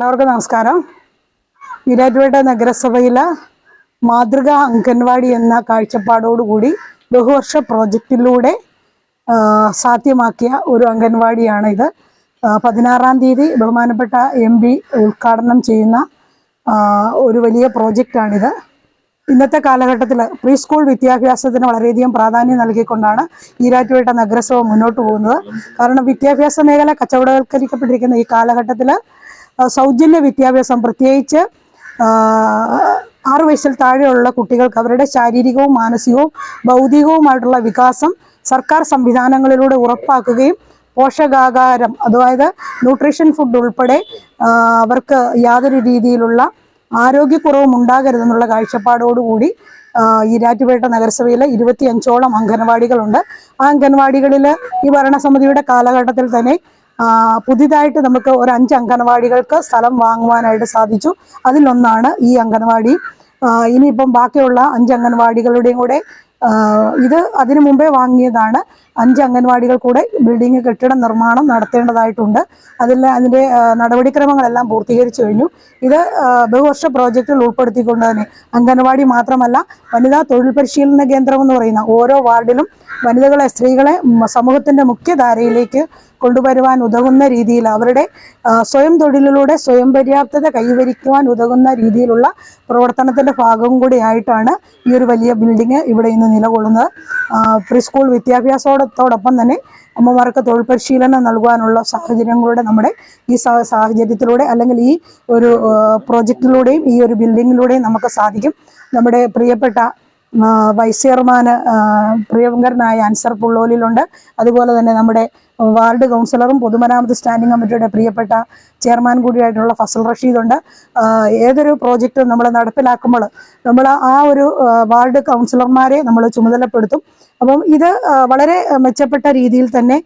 എല്ലാവർക്കും നമസ്കാരം. ഈരാറ്റുപേട്ട നഗരസഭയിലെ മാതൃകാ അംഗൻവാടി എന്ന കാഴ്ചപ്പാടോടുകൂടി ബഹുവർഷ പ്രോജക്റ്റിലൂടെ സാധ്യമാക്കിയ ഒരു അംഗൻവാടിയാണ് ഇത് പതിനാറാം തീയതി ബഹുമാനപ്പെട്ട എം പി ഉദ്ഘാടനം ചെയ്യുന്ന ഒരു വലിയ പ്രോജക്റ്റാണിത്. ഇന്നത്തെ കാലഘട്ടത്തിൽ പ്രീ സ്കൂൾ വിദ്യാഭ്യാസത്തിന് വളരെയധികം പ്രാധാന്യം നൽകിക്കൊണ്ടാണ് ഈരാറ്റുപേട്ട നഗരസഭ മുന്നോട്ട് പോകുന്നത്. കാരണം വിദ്യാഭ്യാസ മേഖല കച്ചവടവൽക്കരിക്കപ്പെട്ടിരിക്കുന്ന ഈ കാലഘട്ടത്തിൽ സൗജന്യ വിദ്യാഭ്യാസം പ്രത്യേകിച്ച് ആറു വയസ്സിൽ താഴെയുള്ള കുട്ടികൾക്ക് അവരുടെ ശാരീരികവും മാനസികവും ഭൗതികവുമായിട്ടുള്ള വികാസം സർക്കാർ സംവിധാനങ്ങളിലൂടെ ഉറപ്പാക്കുകയും പോഷകാഹാരം അതായത് ന്യൂട്രീഷൻ ഫുഡ് ഉൾപ്പെടെ അവർക്ക് യാതൊരു രീതിയിലുള്ള ആരോഗ്യക്കുറവും ഉണ്ടാകരുതെന്നുള്ള കാഴ്ചപ്പാടോടുകൂടി ഈ ഈരാറ്റുപേട്ട നഗരസഭയിലെ ഇരുപത്തി അഞ്ചോളം അംഗനവാടികളുണ്ട് ആ അംഗൻവാടികളിൽ ഈ ഭരണസമിതിയുടെ കാലഘട്ടത്തിൽ തന്നെ പുതിയതായിട്ട് നമുക്ക് ഒരു അഞ്ച് അംഗനവാടികൾക്ക് സ്ഥലം വാങ്ങുവാനായിട്ട് സാധിച്ചു. അതിലൊന്നാണ് ഈ അംഗനവാടി. ഇനിയിപ്പം ബാക്കിയുള്ള അഞ്ച് അംഗൻവാടികളുടെയും കൂടെ ഇത് അതിനു മുമ്പേ വാങ്ങിയതാണ്. അഞ്ച് അംഗൻവാടികൾ കൂടെ ബിൽഡിംഗ് കെട്ടിട നിർമ്മാണം നടത്തേണ്ടതായിട്ടുണ്ട്. അതിൽ അതിന്റെ നടപടിക്രമങ്ങളെല്ലാം പൂർത്തീകരിച്ചു കഴിഞ്ഞു. ഇത് ബഹുവർഷ പ്രോജക്റ്റിൽ ഉൾപ്പെടുത്തിക്കൊണ്ട് തന്നെ അംഗൻവാടി മാത്രമല്ല വനിതാ തൊഴിൽ പരിശീലന കേന്ദ്രം എന്ന് പറയുന്ന ഓരോ വാർഡിലും വനിതകളെ സ്ത്രീകളെ സമൂഹത്തിന്റെ മുഖ്യധാരയിലേക്ക് കൊണ്ടുവരുവാൻ ഉതകുന്ന രീതിയിൽ അവരുടെ സ്വയം തൊഴിലിലൂടെ സ്വയം പര്യാപ്തത കൈവരിക്കുവാൻ ഉതകുന്ന രീതിയിലുള്ള പ്രവർത്തനത്തിന്റെ ഭാഗവും കൂടിയായിട്ടാണ് ഈ ഒരു വലിയ ബിൽഡിംഗ് ഇവിടെ ഇന്ന് നിലകൊള്ളുന്നത്. പ്രീ സ്കൂൾ വിദ്യാഭ്യാസത്തോടൊപ്പം തന്നെ അമ്മമാർക്ക് തൊഴിൽ പരിശീലനം നൽകുവാനുള്ള സാഹചര്യങ്ങളുടെ നമ്മുടെ ഈ സാഹചര്യത്തിലൂടെ അല്ലെങ്കിൽ ഈ ഒരു പ്രോജക്റ്റിലൂടെയും ഈ ഒരു ബിൽഡിങ്ങിലൂടെയും നമുക്ക് സാധിക്കും. നമ്മുടെ പ്രിയപ്പെട്ട വൈസ് ചെയർമാന് പ്രിയങ്കരനായ അൻസർ പുള്ളോലിലുണ്ട്. അതുപോലെ തന്നെ നമ്മുടെ വാർഡ് കൗൺസിലറും പൊതുമരാമത്ത് സ്റ്റാൻഡിംഗ് കമ്മിറ്റിയുടെ പ്രിയപ്പെട്ട ചെയർമാൻ കൂടിയായിട്ടുള്ള ഫസൽ റഷീദുണ്ട്. ഏതൊരു പ്രോജക്റ്റും നമ്മൾ നടപ്പിലാക്കുമ്പോൾ നമ്മൾ ആ ഒരു വാർഡ് കൗൺസിലർമാരെ നമ്മൾ ചുമതലപ്പെടുത്തും. അപ്പം ഇത് വളരെ മെച്ചപ്പെട്ട രീതിയിൽ തന്നെ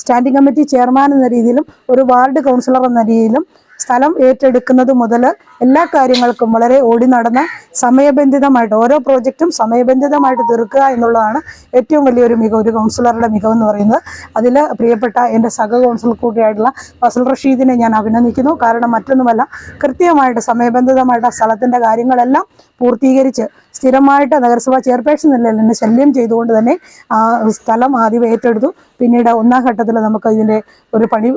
സ്റ്റാൻഡിംഗ് കമ്മിറ്റി ചെയർമാൻ എന്ന രീതിയിലും ഒരു വാർഡ് കൗൺസിലർ എന്ന രീതിയിലും സ്ഥലം ഏറ്റെടുക്കുന്നത് മുതൽ എല്ലാ കാര്യങ്ങൾക്കും വളരെ ഓടി നടന്ന് സമയബന്ധിതമായിട്ട് ഓരോ പ്രോജക്റ്റും സമയബന്ധിതമായിട്ട് തീർക്കുക എന്നുള്ളതാണ് ഏറ്റവും വലിയൊരു മികവ് ഒരു കൗൺസിലറുടെ മികവ് എന്ന് പറയുന്നത്. അതിൽ പ്രിയപ്പെട്ട എന്റെ സഹ കൗൺസിൽ കൂടിയായിട്ടുള്ള ഫസൽ റഷീദിനെ ഞാൻ അഭിനന്ദിക്കുന്നു. കാരണം മറ്റൊന്നുമല്ല കൃത്യമായിട്ട് സമയബന്ധിതമായിട്ട് ആ സ്ഥലത്തിന്റെ കാര്യങ്ങളെല്ലാം പൂർത്തീകരിച്ച് സ്ഥിരമായിട്ട് നഗരസഭാ ചെയർപേഴ്സൺ നിലയിൽ നിന്ന് ശല്യം ചെയ്തുകൊണ്ട് തന്നെ ആ സ്ഥലം ആദ്യം ഏറ്റെടുത്തു. പിന്നീട് ഒന്നാം ഘട്ടത്തിൽ നമുക്ക് ഇതിന്റെ ഒരു പണി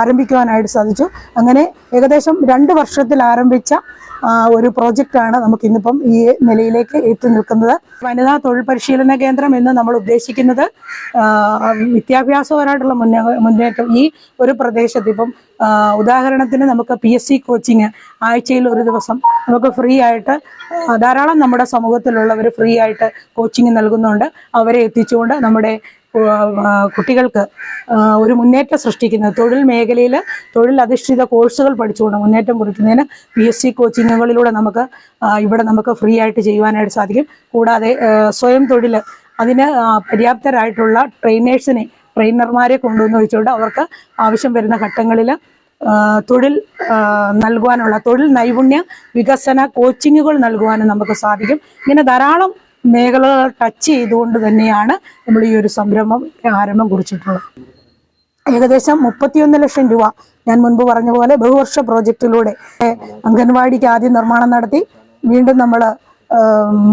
ആരംഭിക്കുവാനായിട്ട് സാധിച്ചു. അങ്ങനെ ഏകദേശം രണ്ട് വർഷത്തിൽ ആരംഭിച്ച ഒരു പ്രോജക്റ്റാണ് നമുക്ക് ഇന്നിപ്പം ഈ നിലയിലേക്ക് എത്തി നിൽക്കുന്നത്. വനിതാ തൊഴിൽ പരിശീലന കേന്ദ്രം എന്ന് നമ്മൾ ഉദ്ദേശിക്കുന്നത് വിദ്യാഭ്യാസപരമായിട്ടുള്ള മുന്നേ മുന്നേറ്റം ഈ ഒരു പ്രദേശത്ത്. ഇപ്പം ഉദാഹരണത്തിന് നമുക്ക് പി എസ് സി കോച്ചിങ് ആഴ്ചയിൽ ഒരു ദിവസം നമുക്ക് ഫ്രീ ആയിട്ട് ധാരാളം നമ്മുടെ സമൂഹത്തിലുള്ളവർ ഫ്രീ ആയിട്ട് കോച്ചിങ് നൽകുന്നുണ്ട്. അവരെ എത്തിച്ചുകൊണ്ട് നമ്മുടെ കുട്ടികൾക്ക് ഒരു മുന്നേറ്റം സൃഷ്ടിക്കുന്നത്. തൊഴിൽ മേഖലയിൽ തൊഴിലധിഷ്ഠിത കോഴ്സുകൾ പഠിച്ചുകൊണ്ട് മുന്നേറ്റം കുറിക്കുന്നതിന് പി എസ് സി കോച്ചിങ്ങുകളിലൂടെ നമുക്ക് ഇവിടെ നമുക്ക് ഫ്രീ ആയിട്ട് ചെയ്യുവാനായിട്ട് സാധിക്കും. കൂടാതെ സ്വയം തൊഴിൽ അതിന് പര്യാപ്തരായിട്ടുള്ള ട്രെയിനേഴ്സിനെ ട്രെയിനർമാരെ കൊണ്ടുവന്ന് വെച്ചുകൊണ്ട് അവർക്ക് ആവശ്യം വരുന്ന ഘട്ടങ്ങളിൽ തൊഴിൽ നൽകുവാനുള്ള തൊഴിൽ നൈപുണ്യ വികസന കോച്ചിങ്ങുകൾ നൽകുവാനും നമുക്ക് സാധിക്കും. ഇങ്ങനെ ധാരാളം മേഖലകൾ ടച്ച് ചെയ്തുകൊണ്ട് തന്നെയാണ് നമ്മൾ ഈ ഒരു സംരംഭം ആരംഭം കുറിച്ചിട്ടുള്ളത്. ഏകദേശം മുപ്പത്തിയൊന്ന് ലക്ഷം രൂപ ഞാൻ മുൻപ് പറഞ്ഞ പോലെ ബഹുവർഷ പ്രോജക്റ്റിലൂടെ അംഗൻവാടിക്ക് ആദ്യം നിർമ്മാണം നടത്തി വീണ്ടും നമ്മൾ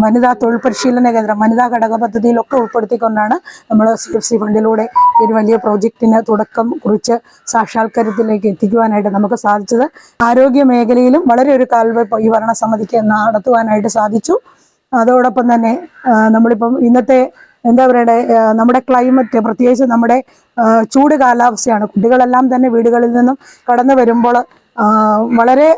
വനിതാ തൊഴിൽ പരിശീലന കേന്ദ്രം വനിതാ ഘടക പദ്ധതിയിലൊക്കെ ഉൾപ്പെടുത്തിക്കൊണ്ടാണ് നമ്മൾ സി എഫ് സി ഫണ്ടിലൂടെ ഒരു വലിയ പ്രോജക്റ്റിന് തുടക്കം കുറിച്ച് സാക്ഷാത്കാരത്തിലേക്ക് എത്തിക്കുവാനായിട്ട് നമുക്ക് സാധിച്ചത്. ആരോഗ്യ മേഖലയിലും വളരെ ഒരു കാൽവയ്പ് ഈ ഭരണസമിതിക്ക് നടത്തുവാനായിട്ട് സാധിച്ചു. അതോടൊപ്പം തന്നെ നമ്മളിപ്പം ഇന്നത്തെ എന്താ പറയണ്ടേ നമ്മുടെ ക്ലൈമറ്റ് പ്രത്യേകിച്ച് നമ്മുടെ ചൂട് കാലാവസ്ഥയാണ്. കുട്ടികളെല്ലാം തന്നെ വീടുകളിൽ നിന്നും കടന്നു വരുമ്പോൾ വളരെ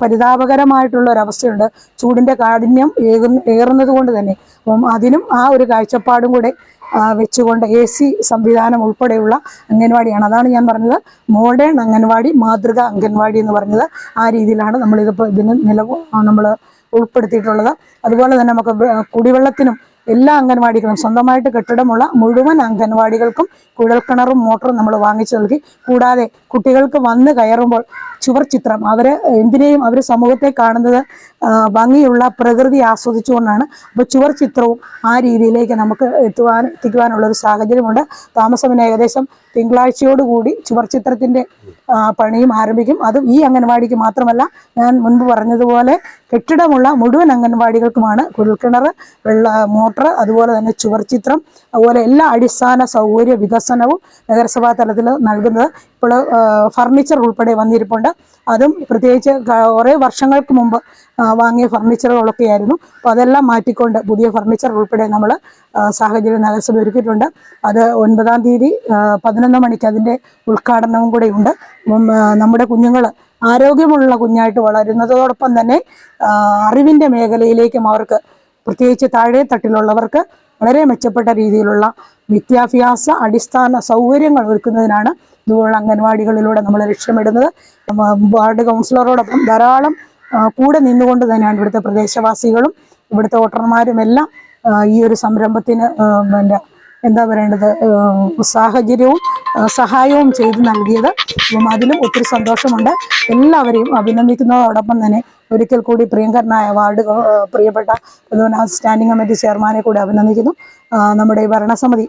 പരിതാപകരമായിട്ടുള്ള ഒരവസ്ഥയുണ്ട് ചൂടിന്റെ കാഠിന്യം ഏകുന്ന ഏറുന്നത് കൊണ്ട് തന്നെ. അപ്പം അതിനും ആ ഒരു കാഴ്ചപ്പാടും കൂടെ വെച്ചുകൊണ്ട് എ സി സംവിധാനം ഉൾപ്പെടെയുള്ള അംഗൻവാടിയാണ്. അതാണ് ഞാൻ പറഞ്ഞത്. മോഡേൺ അംഗൻവാടി മാതൃക അംഗൻവാടി എന്ന് പറഞ്ഞത് ആ രീതിയിലാണ് നമ്മളിതിപ്പോൾ ഇതിന് നില നമ്മൾ ഉൾപ്പെടുത്തിയിട്ടുള്ളത്. അതുപോലെ തന്നെ നമുക്ക് കുടിവെള്ളത്തിനും എല്ലാ അംഗൻവാടികളും സ്വന്തമായിട്ട് കെട്ടിടമുള്ള മുഴുവൻ അംഗൻവാടികൾക്കും കുഴൽക്കിണറും മോട്ടറും നമ്മൾ വാങ്ങിച്ചു നൽകി. കൂടാതെ കുട്ടികൾക്ക് വന്ന് കയറുമ്പോൾ ചുവർ ചിത്രം അവർ എന്തിനേയും അവർ സമൂഹത്തെ കാണുന്നത് ഭംഗിയുള്ള പ്രകൃതി ആസ്വദിച്ചുകൊണ്ടാണ്. അപ്പോൾ ചുവർ ചിത്രവും ആ രീതിയിലേക്ക് നമുക്ക് എത്തുവാൻ എത്തിക്കുവാനുള്ള ഒരു സാഹചര്യമുണ്ട്. താമസമിന് ഏകദേശം തിങ്കളാഴ്ചയോടുകൂടി ചുവർ ചിത്രത്തിന്റെ പണിയും ആരംഭിക്കും. അതും ഈ അംഗൻവാടിക്ക് മാത്രമല്ല ഞാൻ മുൻപ് പറഞ്ഞതുപോലെ കെട്ടിടമുള്ള മുഴുവൻ അംഗൻവാടികൾക്കുമാണ് കുഴൽക്കിണർ വെള്ള മോട്ടർ അതുപോലെ തന്നെ ചുവർ ചിത്രം അതുപോലെ എല്ലാ അടിസ്ഥാന സൗകര്യ വികസനവും നഗരസഭാ തലത്തിൽ നൽകുന്നത് ഇപ്പോൾ ഫർണിച്ചർ ഉൾപ്പെടെ വന്നിരിപ്പുണ്ട്. അതും പ്രത്യേകിച്ച് കുറേ വർഷങ്ങൾക്ക് മുമ്പ് വാങ്ങിയ ഫർണിച്ചറുകളൊക്കെ ആയിരുന്നു അപ്പോൾ അതെല്ലാം മാറ്റിക്കൊണ്ട് പുതിയ ഫർണിച്ചർ ഉൾപ്പെടെ നമ്മൾ സാഹചര്യം നഗരസഭ ഒരുക്കിയിട്ടുണ്ട്. അത് ഒൻപതാം തീയതി പതിനൊന്ന് മണിക്ക് അതിന്റെ ഉദ്ഘാടനവും കൂടെ ഉണ്ട്. നമ്മുടെ കുഞ്ഞുങ്ങൾ ആരോഗ്യമുള്ള കുഞ്ഞായിട്ട് വളരുന്നതോടൊപ്പം തന്നെ അറിവിന്റെ മേഖലയിലേക്കും അവർക്ക് പ്രത്യേകിച്ച് താഴെ തട്ടിലുള്ളവർക്ക് വളരെ മെച്ചപ്പെട്ട രീതിയിലുള്ള വിദ്യാഭ്യാസ അടിസ്ഥാന സൗകര്യങ്ങൾ ഒരുക്കുന്നതിനാണ് ഇതുപോലുള്ള അംഗൻവാടികളിലൂടെ നമ്മൾ ലക്ഷ്യമിടുന്നത്. വാർഡ് കൗൺസിലറോടൊപ്പം ധാരാളം കൂടെ നിന്നുകൊണ്ട് തന്നെയാണ് ഇവിടുത്തെ പ്രദേശവാസികളും ഇവിടുത്തെ വോട്ടർമാരും എല്ലാം ഈ ഒരു സംരംഭത്തിന് പിന്നെ എന്താ പറയേണ്ടത്? സാഹചര്യവും സഹായവും ചെയ്തു നൽകിയത് അതിലും ഒത്തിരി സന്തോഷമുണ്ട്. എല്ലാവരെയും അഭിനന്ദിക്കുന്നതോടൊപ്പം തന്നെ ഒരിക്കൽ കൂടി പ്രിയങ്കരനായ വാർഡ് പ്രിയപ്പെട്ട സ്റ്റാൻഡിംഗ് കമ്മിറ്റി ചെയർമാനെ കൂടി അഭിനന്ദിക്കുന്നു. നമ്മുടെ ഈ ഭരണസമിതി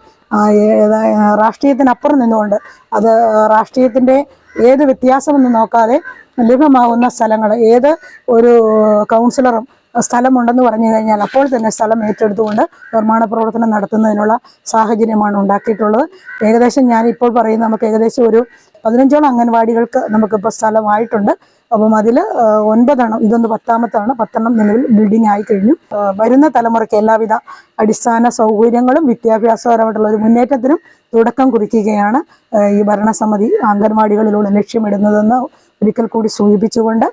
രാഷ്ട്രീയത്തിനപ്പുറം നിന്നുകൊണ്ട് അത് രാഷ്ട്രീയത്തിന്റെ ഏത് വ്യത്യാസമെന്ന് നോക്കാതെ ലഭ്യമാകുന്ന സ്ഥലങ്ങൾ ഏത് ഒരു കൗൺസിലറും സ്ഥലമുണ്ടെന്ന് പറഞ്ഞു കഴിഞ്ഞാൽ അപ്പോൾ തന്നെ സ്ഥലം ഏറ്റെടുത്തുകൊണ്ട് നിർമ്മാണ പ്രവർത്തനം നടത്തുന്നതിനുള്ള സാഹചര്യമാണ് ഉണ്ടാക്കിയിട്ടുള്ളത്. ഏകദേശം ഞാൻ ഇപ്പോൾ പറയുന്ന നമുക്ക് ഏകദേശം ഒരു പതിനഞ്ചോളം അംഗൻവാടികൾക്ക് നമുക്കിപ്പോൾ സ്ഥലമായിട്ടുണ്ട്. അപ്പം അതിൽ ഒൻപതെണ്ണം ഇതൊന്ന് പത്താമത്താണ്. പത്തെണ്ണം നിലവിൽ ബിൽഡിംഗ് ആയി കഴിഞ്ഞു വരുന്ന തലമുറയ്ക്ക് എല്ലാവിധ അടിസ്ഥാന സൗകര്യങ്ങളും വിദ്യാഭ്യാസപരമായിട്ടുള്ള ഒരു മുന്നേറ്റത്തിനും തുടക്കം കുറിക്കുകയാണ് ഈ ഭരണസമിതി അംഗൻവാടികളിലൂടെ ലക്ഷ്യമിടുന്നതെന്ന് ഒരിക്കൽ കൂടി സൂചിപ്പിച്ചുകൊണ്ട്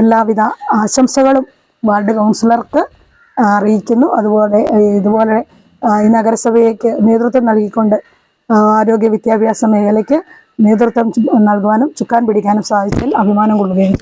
എല്ലാവിധ ആശംസകളും വാർഡ് കൗൺസിലർക്ക് അറിയിക്കുന്നു. അതുപോലെ ഇതുപോലെ ഈ നഗരസഭയ്ക്ക് നേതൃത്വം നൽകിക്കൊണ്ട് ആരോഗ്യ വിദ്യാഭ്യാസ മേഖലയ്ക്ക് നേതൃത്വം നൽകുവാനും ചുക്കാൻ പിടിക്കാനും സാധിച്ചതിൽ അഭിമാനം കൊള്ളുകയും